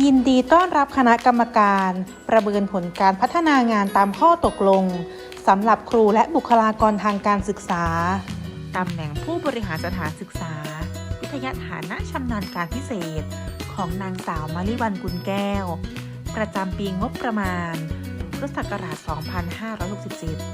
ยินดีต้อนรับคณะกรรมการ ประเมินผลการพัฒนางานตามข้อตกลงสำหรับครูและบุคลากรทางการศึกษา ตำแหน่งผู้บริหารสถานศึกษา วิทยาฐานะชำนาญการพิเศษ ของนางสาวมาริวันกุลแก้ว ประจำปีงบประมาณพุทธศักราช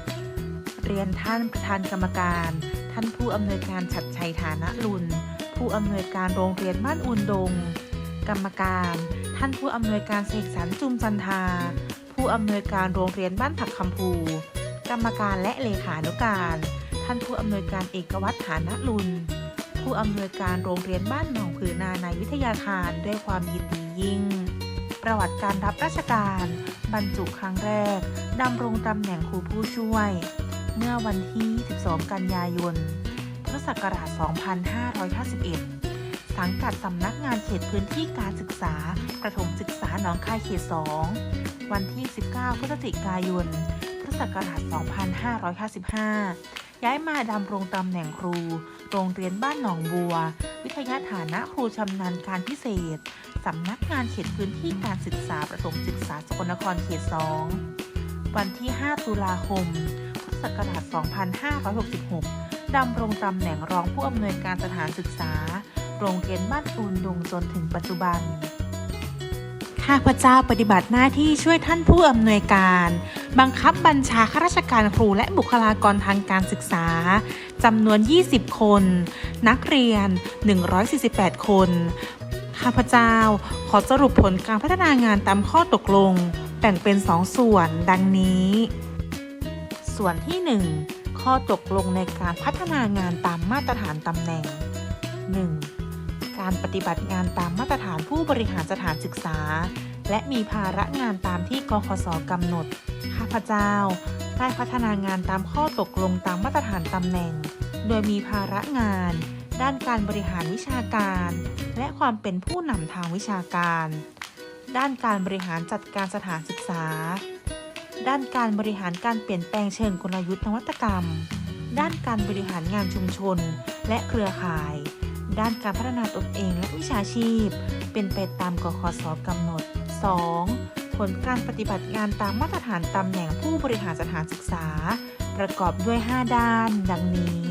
2567 เรียนท่านประธานกรรมการ ท่านผู้อำนวยการชัดชัยฐานะลุน ผู้อำนวยการโรงเรียนบ้านอุนดง กรรมการ ท่านผู้อำนวยการเสกสรรจุมจันทา ผู้อำนวยการโรงเรียนบ้านผักคำพูกรรมการและเลขานุการ ท่านผู้อำนวยการเอกวัตฐานะลุน ผู้อำนวยการโรงเรียนบ้านหนองผือนาในวิทยาคารด้วยความยินดียิ่ง ประวัติการรับราชการ บรรจุครั้งแรกดำรงตำแหน่งครูผู้ช่วย เมื่อวันที่ 12 กันยายน พุทธศักราช 2551 สังกัดสำนักงานเขตพื้นที่การศึกษา ประถมศึกษาหนองคายเขต 2 วันที่ 19 พฤศจิกายน พุทธศักราช 2555 ย้ายมาดำรงตำแหน่งครู โรงเรียนบ้านหนองบัว วิทยาฐานะครูชำนาญการพิเศษ สำนักงานเขตพื้นที่การศึกษาประถมศึกษาสกลนครเขต 2 วันที่ 5 ตุลาคม พุทธศักราช 2566 ดำรงตำแหน่งรองผู้อำนวยการสถานศึกษา โรงเรียนบ้านตูนดุงจนถึงปัจจุบัน ข้าพเจ้าปฏิบัติหน้าที่ช่วยท่านผู้อำนวยการ บังคับบัญชาข้าราชการครูและบุคลากรทางการศึกษาจำนวน 20 คน นักเรียน 148 คน ข้าพเจ้าขอสรุปผลการพัฒนางานตามข้อตกลง แบ่งเป็น 2 ส่วนดังนี้ ส่วนที่ 1 ข้อตกลงในการพัฒนางานตามมาตรฐานตำแหน่ง 1. การปฏิบัติงานตามมาตรฐานผู้บริหารสถานศึกษา และมีภาระงานตามที่กคสกำหนด ข้าพเจ้า ได้พัฒนางานตามข้อตกลงตามมาตรฐานตำแหน่ง โดยมีภาระงาน ด้านการบริหารวิชาการ และความเป็นผู้นำทางวิชาการ ด้านการบริหารจัดการสถานศึกษา ด้านการบริหารการเปลี่ยนแปลงเชิงกลยุทธ์นวัตกรรม ด้านการบริหารงานชุมชน และเครือข่าย ด้านการพัฒนาตนเองและวิชาชีพ เป็นไปตามกคสกำหนด 2. ผลการปฏิบัติงานตามมาตรฐานตำแหน่งผู้บริหารสถานศึกษา ประกอบด้วย 5 ด้าน ดังนี้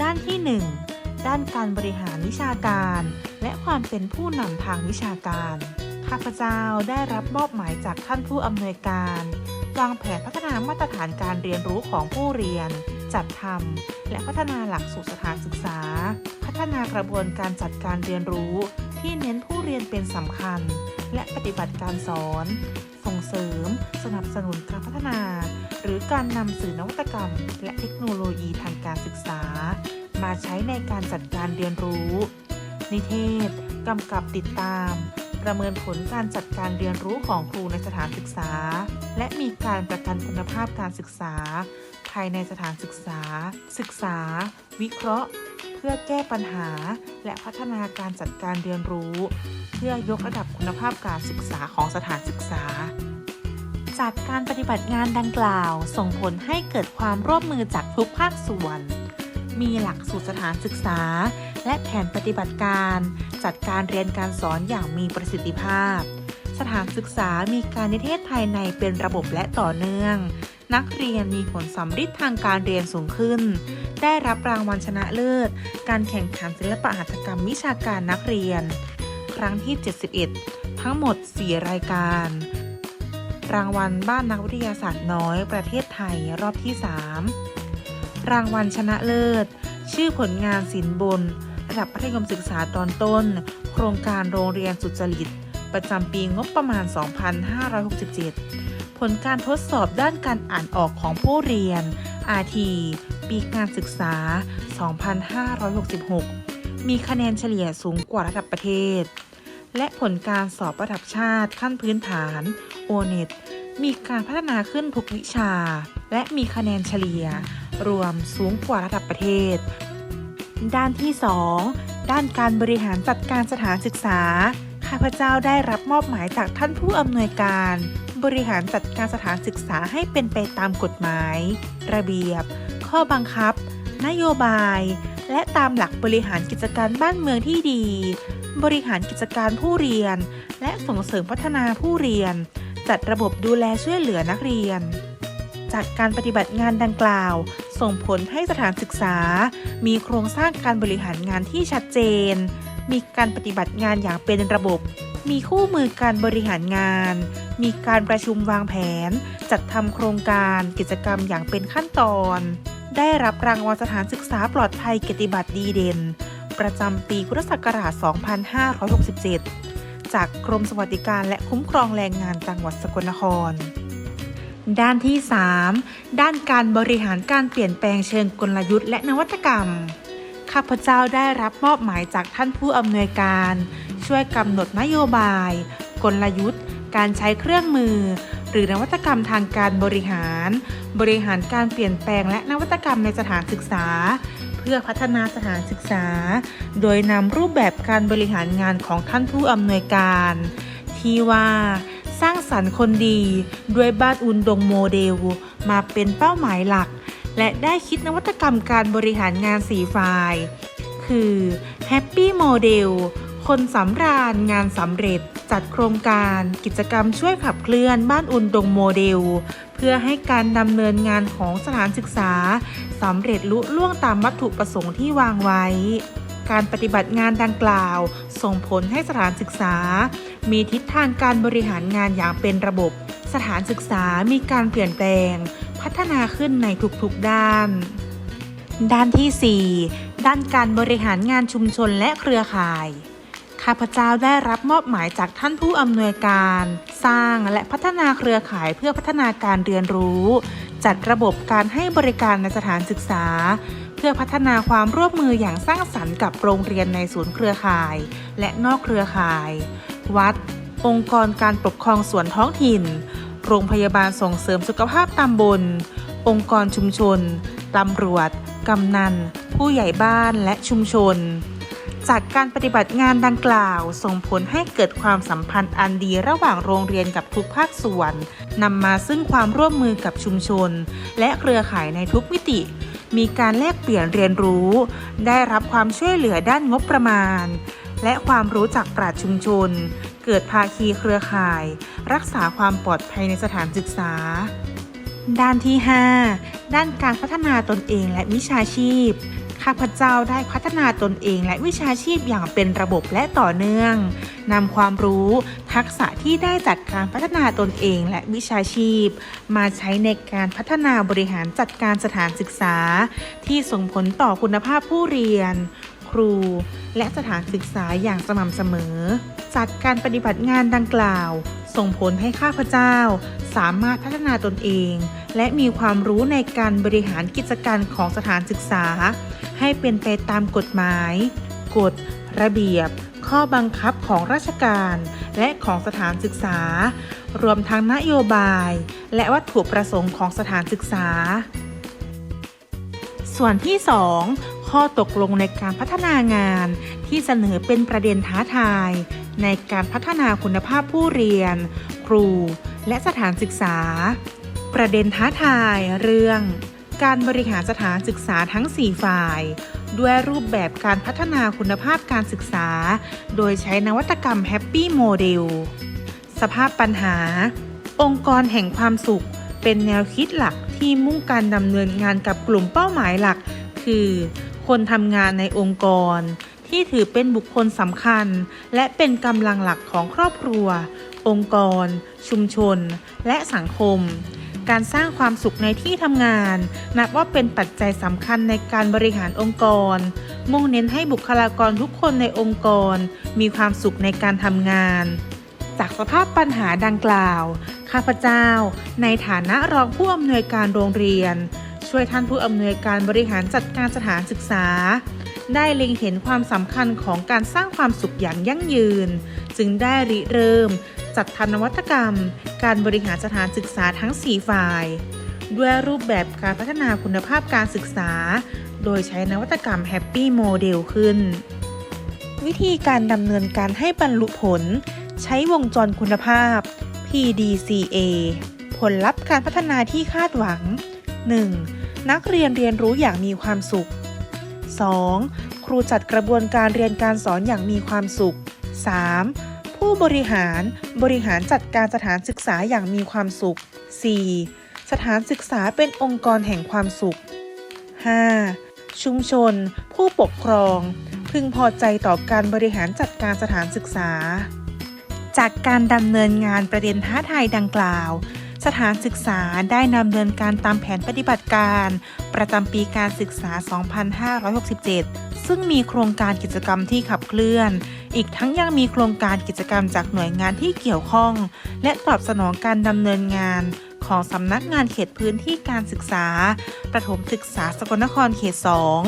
ด้านที่ 1 ด้านการบริหารวิชาการ และความเป็นผู้นำทางวิชาการ ข้าพเจ้าได้รับมอบหมายจากท่านผู้อำนวยการวางแผนพัฒนามาตรฐานการเรียนรู้ของผู้เรียน จัดทำและพัฒนาหลักสูตรสถานศึกษา พัฒนากระบวนการจัดการเรียนรู้ ที่เน้นผู้เรียนเป็นสำคัญ และปฏิบัติการสอน ส่งเสริม สนับสนุนการพัฒนา หรือการนำสื่อนวัตกรรม และเทคโนโลยีทางการศึกษา มาใช้ในการจัดการเรียนรู้ นิเทศกำกับติดตาม ประเมินผลการจัดการเรียนรู้ของครูในสถานศึกษา และมีการประกันคุณภาพการศึกษา ภายในสถานศึกษา ศึกษา วิเคราะห์ เพื่อแก้ปัญหา และพัฒนาการจัดการเรียนรู้ เพื่อยกระดับคุณภาพการศึกษาของสถานศึกษา จากการปฏิบัติงานดังกล่าว ส่งผลให้เกิดความร่วมมือจากทุกภาคส่วน มีหลักสูตรสถานศึกษา และแผนปฏิบัติการ จัดการเรียนการสอนอย่างมีประสิทธิภาพ สถานศึกษามีการนิเทศภายในเป็นระบบและต่อเนื่อง นักเรียนมีผลสำฤทธิ์ทางการเรียนสูงขึ้น ได้รับรางวัลชนะเลิศ การแข่งขันศิลปะหัตถกรรมวิชาการนักเรียน ครั้งที่ 71 ทั้งหมด 4 รายการ รางวัลบ้านนักวิทยาศาสตร์น้อย ประเทศไทยรอบที่ 3 รางวัลชนะเลิศชื่อผลงานศิลป์บน ระดับมัธยมศึกษาตอนต้น โครงการโรงเรียนสุจริต ประจำปีงบประมาณ 2567 ผลการทดสอบด้านการอ่านออกของผู้เรียน RT ปีการศึกษา 2566 มีคะแนนเฉลี่ยสูงกว่าระดับประเทศ และผลการสอบระดับชาติขั้นพื้นฐาน o n e t มีการพัฒนาขึ้นทุกวิชา และมีคะแนนเฉลี่ย รวมสูงกว่าระดับประเทศ ด้านที่ 2 ด้านการบริหารจัดการสถานศึกษา ข้าพเจ้าได้รับมอบหมายจากท่านผู้อำนวยการ บริหารจัดการสถานศึกษาให้เป็นไปตามกฎหมาย ระเบียบ ข้อบังคับ นโยบาย และตามหลักบริหารกิจการบ้านเมืองที่ดี บริหารกิจการผู้เรียน และส่งเสริมพัฒนาผู้เรียน จัดระบบดูแลช่วยเหลือนักเรียน จากการปฏิบัติงานดังกล่าว ส่งผลให้สถานศึกษา มีโครงสร้างการบริหารงานที่ชัดเจน มีการปฏิบัติงานอย่างเป็นระบบ มีคู่มือการบริหารงาน มีการประชุมวางแผน จัดทำโครงการกิจกรรมอย่างเป็นขั้นตอน ได้รับรางวัลสถานศึกษาปลอดภัยเกียรติบัตรดีเด่น ประจำปีพุทธศักราช 2567 จากกรมสวัสดิการและคุ้มครองแรงงานจังหวัดสกลนคร ด้านที่ 3 ด้านการบริหารการเปลี่ยนแปลงเชิงกลยุทธ์และนวัตกรรม ข้าพเจ้าได้รับมอบหมายจากท่านผู้อำนวยการ ช่วยกำหนดนโยบาย กลยุทธ์ การใช้เครื่องมือ หรือนวัตกรรมทางการบริหาร บริหารการเปลี่ยนแปลงและนวัตกรรมในสถานศึกษา เพื่อพัฒนาสถานศึกษา โดยนำรูปแบบการบริหารงานของท่านผู้อำนวยการ ที่ว่า สร้างสรรค์คนดี ด้วยบ้านอุนดงโมเดล มาเป็นเป้าหมายหลัก และได้คิดนวัตกรรมการบริหารงานสีฝ่าย คือ Happy Model คนสำราญงานสำเร็จจัดโครงการกิจกรรมช่วยขับเคลื่อนบ้านอุนดงโมเดล เพื่อให้การดำเนินงานของสถานศึกษาสำเร็จลุล่วงตามวัตถุประสงค์ที่วางไว้ การปฏิบัติงานดังกล่าว ส่งผลให้สถานศึกษา มีทิศทางการบริหารงานอย่างเป็นระบบ สถานศึกษามีการเปลี่ยนแปลง พัฒนาขึ้นในทุกๆด้าน ด้านที่ 4 ด้านการบริหารงานชุมชนและเครือข่ายข้าพเจ้าได้รับมอบหมายจากท่านผู้อำนวยการ สร้างและพัฒนาเครือข่ายเพื่อพัฒนาการเรียนรู้ จัดระบบการให้บริการในสถานศึกษา พื่อพัฒนาความร่วมมืออย่างสร้างสรรค์กับโรงเรียนในศูนย์เครือข่าย และนอกเครือข่าย วัด องค์กรการปกครองส่วนท้องถิ่น โรงพยาบาลส่งเสริมสุขภาพตำบล องค์กรชุมชนตำรวจ กำนัน ผู้ใหญ่บ้านและชุมชน จากการปฏิบัติงานดังกล่าว ส่งผลให้เกิดความสัมพันธ์อันดีระหว่างโรงเรียนกับทุกภาคส่วนนำมาซึ่งความร่วมมือกับชุมชน และเครือข่ายในทุกมิติ มีการแลกเปลี่ยนเรียนรู้ ได้รับความช่วยเหลือด้านงบประมาณ และความรู้จากปราชญ์ชุมชน เกิดภาคีเครือข่าย รักษาความปลอดภัยในสถานศึกษา ด้านที่ 5 ด้านการพัฒนาตนเองและวิชาชีพ ข้าพเจ้าได้พัฒนาตนเองและวิชาชีพอย่างเป็นระบบและต่อเนื่องนำความรู้ ทักษะที่ได้จากการพัฒนาตนเองและวิชาชีพ มาใช้ในการพัฒนาบริหารจัดการสถานศึกษา ที่ส่งผลต่อคุณภาพผู้เรียน รู และสถานศึกษาอย่างสม่ำเสมอ จากการปฏิบัติงานดังกล่าว ส่งผลให้ข้าพเจ้า สามารถพัฒนาตนเอง และมีความรู้ในการบริหารกิจการของสถานศึกษา ให้เป็นไปตามกฎหมาย กฎ ระเบียบ ข้อบังคับของราชการ และของสถานศึกษา รวมทั้งนโยบาย และวัตถุประสงค์ของสถานศึกษาส่วนที่ 2 ข้อตกลงในการพัฒนางานที่เสนอเป็นประเด็นท้าทาย ในการพัฒนาคุณภาพผู้เรียน ครู และสถานศึกษา ประเด็นท้าทายเรื่อง การบริหารสถานศึกษาทั้ง 4 ฝ่าย ด้วยรูปแบบการพัฒนาคุณภาพการศึกษา โดยใช้นวัตกรรม Happy Model สภาพปัญหา องค์กรแห่งความสุข เป็นแนวคิดหลักที่มุ่งการดำเนินงานกับกลุ่มเป้าหมายหลัก คือ คนทำงานในองค์กร ที่ถือเป็นบุคคลสำคัญ และเป็นกำลังหลักของครอบครัว องค์กร ชุมชน และสังคม การสร้างความสุขในที่ทำงาน นับว่าเป็นปัจจัยสำคัญในการบริหารองค์กร มุ่งเน้นให้บุคลากรทุกคนในองค์กร มีความสุขในการทำงานจากสภาพปัญหาดังกล่าว ข้าพเจ้า ในฐานะรองผู้อำนวยการโรงเรียน ช่วยท่านผู้อำนวยการบริหารจัดการสถานศึกษา ได้เล็งเห็นความสำคัญของการสร้างความสุขอย่างยั่งยืน จึงได้ริเริ่ม จัดทำนวัตกรรม การบริหารสถานศึกษาทั้ง 4 ฝ่าย ด้วยรูปแบบการพัฒนาคุณภาพการศึกษา โดยใช้นวัตกรรม Happy Model ขึ้น วิธีการดำเนินการให้บรรลุผล ใช้วงจรคุณภาพ PDCA ผลลัพธ์การพัฒนาที่คาดหวัง 1. นักเรียนเรียนรู้อย่างมีความสุข 2. ครูจัดกระบวนการเรียนการสอนอย่างมีความสุข 3. ผู้บริหารบริหารจัดการสถานศึกษาอย่างมีความสุข 4. สถานศึกษาเป็นองค์กรแห่งความสุข 5. ชุมชน ผู้ปกครอง พึงพอใจต่อการบริหารจัดการสถานศึกษา จากการดำเนินงานประเด็นท้าทายดังกล่าว สถานศึกษาได้ดำเนินการตามแผนปฏิบัติการ ประจำปีการศึกษา 2567 ซึ่งมีโครงการกิจกรรมที่ขับเคลื่อน อีกทั้งยังมีโครงการกิจกรรมจากหน่วยงานที่เกี่ยวข้อง และตอบสนองการดำเนินงานของสำนักงานเขตพื้นที่การศึกษา ประถมศึกษาสกลนครเขต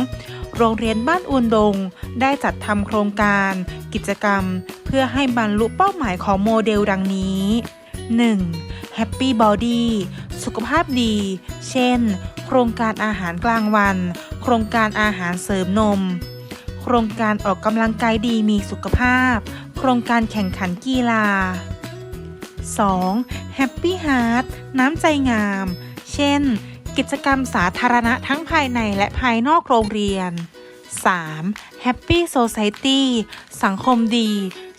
2 โรงเรียนบ้านอุนดง ได้จัดทำโครงการ กิจกรรม เพื่อให้บรรลุเป้าหมายของโมเดลดังนี้ 1. Happy Body สุขภาพดี เช่น โครงการอาหารกลางวัน โครงการอาหารเสริมนม โครงการออกกำลังกายดีมีสุขภาพ โครงการแข่งขันกีฬา 2. Happy Heart น้ำใจงาม เช่น กิจกรรมสาธารณะทั้งภายในและภายนอกโรงเรียน 3. Happy Society สังคมดี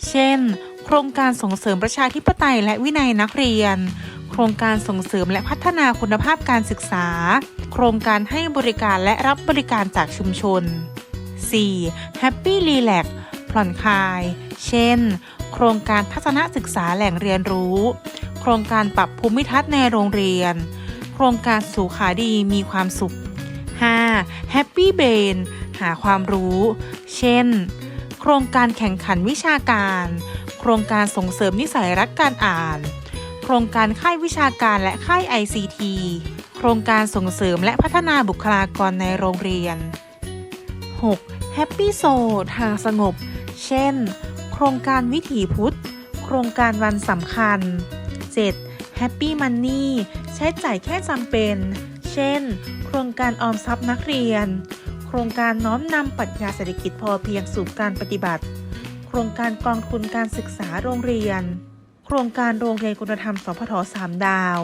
เช่น โครงการส่งเสริมประชาธิปไตยและวินัยนักเรียนโครงการส่งเสริมและพัฒนาคุณภาพการศึกษา โครงการให้บริการและรับบริการจากชุมชน 4. Happy Relax ผ่อนคลาย เช่น โครงการทัศนศึกษาแหล่งเรียนรู้ โครงการปรับภูมิทัศน์ในโรงเรียน โครงการสู่ขาดีมีความสุข 5. Happy Brain หาความรู้ เช่น โครงการแข่งขันวิชาการ โครงการส่งเสริมนิสัยรักการอ่าน ครงการค่ายวิชาการและค่าย ICT โครงการส่งเสริมและพัฒนาบุคลากรในโรงเรียน 6. Happy Soul ทางสงบ เช่น โครงการวิถีพุทธ โครงการวันสำคัญ 7. Happy Money ใช้จ่ายแค่จำเป็น เช่น โครงการออมทรัพย์นักเรียน โครงการน้อมนำปรัชญาเศรษฐกิจพอเพียงสู่การปฏิบัติ โครงการกองทุนการศึกษาโรงเรียน โครงการโรงเรียนคุณธรรมสพท3ดาว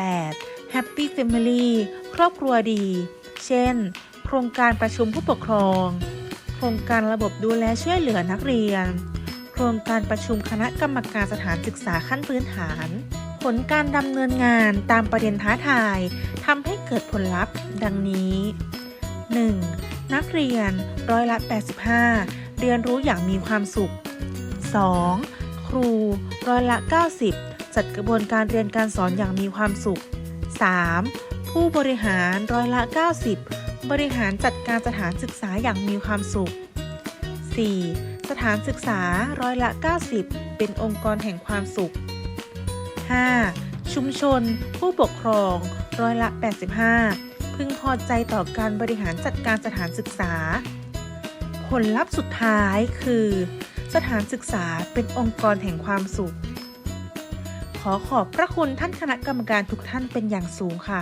8. Happy Family ครอบครัวดี เช่น โครงการประชุมผู้ปกครอง โครงการระบบดูแลช่วยเหลือนักเรียน โครงการประชุมคณะกรรมการสถานศึกษาขั้นพื้นฐาน ผลการดำเนินงานตามประเด็นท้าทายทำให้เกิดผลลัพธ์ ดังนี้ 1. นักเรียนร้อยละ 85 เรียนรู้อย่างมีความสุข 2. ครูร้อยละ 90 จัดกระบวนการเรียนการสอนอย่างมีความสุข 3. ผู้บริหารร้อยละ 90 บริหารจัดการสถานศึกษาอย่างมีความสุข 4. สถานศึกษาร้อยละ 90 เป็นองค์กรแห่งความสุข 5. ชุมชน ผู้ปกครองร้อยละ 85 พึงพอใจต่อการบริหารจัดการสถานศึกษา ผลลัพธ์สุดท้ายคือ สถานศึกษาเป็นองค์กรแห่งความสุข ขอขอบพระคุณท่านคณะกรรมการทุกท่านเป็นอย่างสูงค่ะ